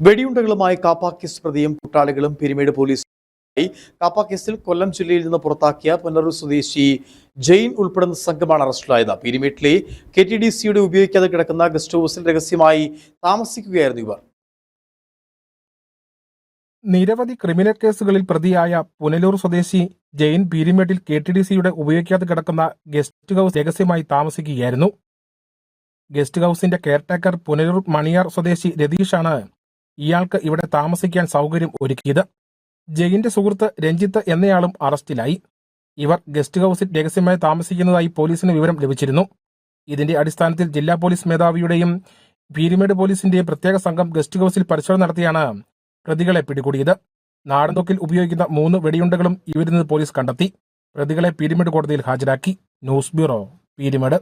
വെടിയുണ്ടകളുമായി കാപ്പാക്കിസ് case പ്രതിയും കൂട്ടാളികളും Peermade police കാപ്പാക്കിസിൽ കൊല്ലം ജില്ലയിൽ നിന്ന് പുറത്താക്കിയ പുനറൂർ സ്വദേശി ജെയിൻ ഉൾപ്പെടുന്ന സംഘമാണ് അറസ്റ്റിലായത്. പിരിമേട്ടിലെ കെ ടി ഡി സിയുടെ ഉപയോഗിക്കാതെ കിടക്കുന്ന ഗസ്റ്റ് ഹൗസിൽ രഹസ്യമായി താമസിക്കുകയായിരുന്നു ഇവർ. നിരവധി ക്രിമിനൽ കേസുകളിൽ പ്രതിയായ പുനലൂർ സ്വദേശി ജെയിൻ പീരിമേട്ടിൽ കെ ടി ഡി സിയുടെ ഉപയോഗിക്കാതെ കിടക്കുന്ന ഗസ്റ്റ് ഹൌസ് രഹസ്യമായി താമസിക്കുകയായിരുന്നു. ഗസ്റ്റ് ഹൌസിന്റെ കെയർടേക്കർ പുനലൂർ മണിയാർ സ്വദേശി രതീഷാണ് ഇയാൾക്ക് ഇവിടെ താമസിക്കാൻ സൗകര്യം ഒരുക്കിയത് ജയിന്റെ സുഹൃത്ത് രഞ്ജിത്ത് എന്നയാളും അറസ്റ്റിലായി. ഇവർ ഗസ്റ്റ് ഹൌസിൽ രഹസ്യമായി താമസിക്കുന്നതായി പോലീസിന് വിവരം ലഭിച്ചിരുന്നു. ഇതിന്റെ അടിസ്ഥാനത്തിൽ ജില്ലാ പോലീസ് മേധാവിയുടെയും പീരിമേട് പോലീസിന്റെയും പ്രത്യേക സംഘം ഗസ്റ്റ് ഹൌസിൽ പരിശോധന നടത്തിയാണ് പ്രതികളെ പിടികൂടിയത്. നാടൻതൊക്കിൽ ഉപയോഗിക്കുന്ന മൂന്ന് വെടിയുണ്ടകളും ഇവരിൽ നിന്ന് പോലീസ് കണ്ടെത്തി. പ്രതികളെ പീരിമേട് കോടതിയിൽ ഹാജരാക്കി. News bureau Peermade.